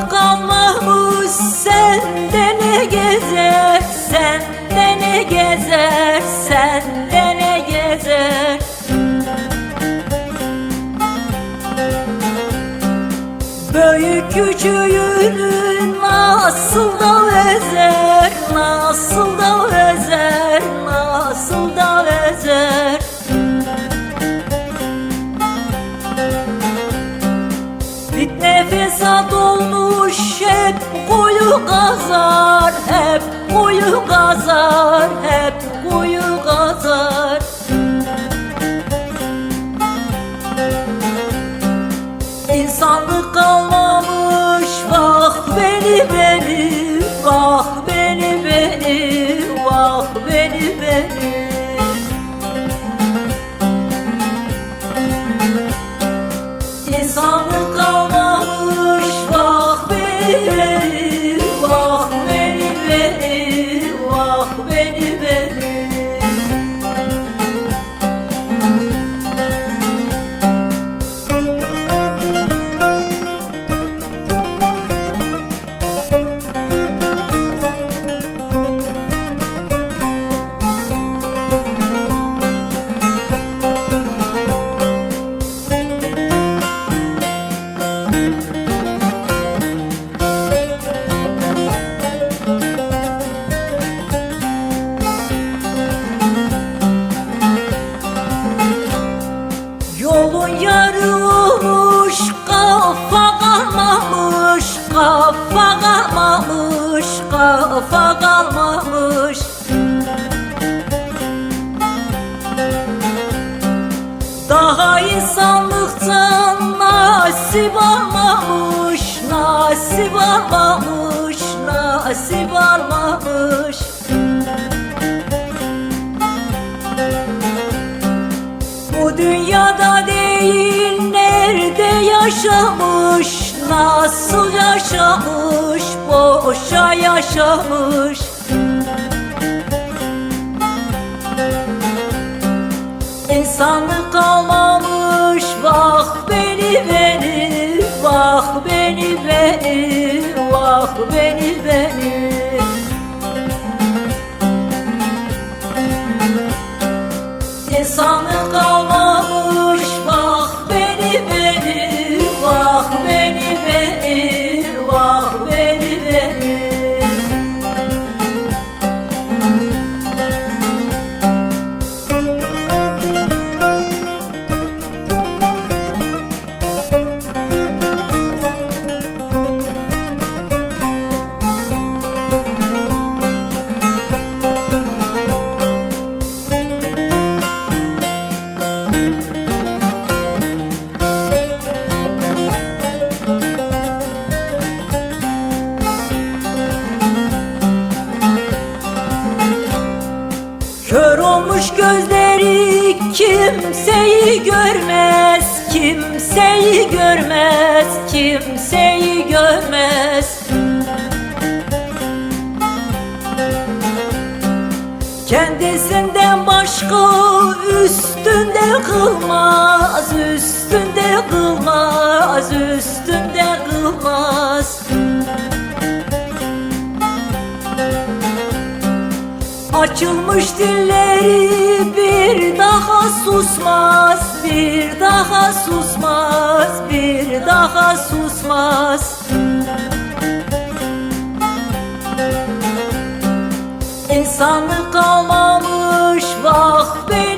Hakan Mahmut sende ne gezer Sende ne gezer Sende ne gezer? Büyük küçüğünün nasıl da vezer Nasıl da vezer Nasıl da vezer Bitne fesat olmuş hep kuyu kazar Hep kuyu kazar, hep kuyu kazar. İnsanlık kalmamış Vah beni beni Vah beni beni Vah beni beni. İnsanlık kafa kalmamış. Daha insanlıktan nasip almamış Nasip almamış Nasip almamış. Bu dünyada değil nerede yaşamış Nasıl yaşamış boşa yaşamış? İnsanlık kalmamış Vah beni beni Vah beni beni Vah beni beni kimseyi görmez Kimseyi görmez, kimseyi görmez. Kendisinden başka üstünde kılmaz Üstünde kılmaz, üstünde kılmaz Açılmış dilleri bir daha susmaz Bir daha susmaz, bir daha susmaz. İnsanlık kalmamış vah be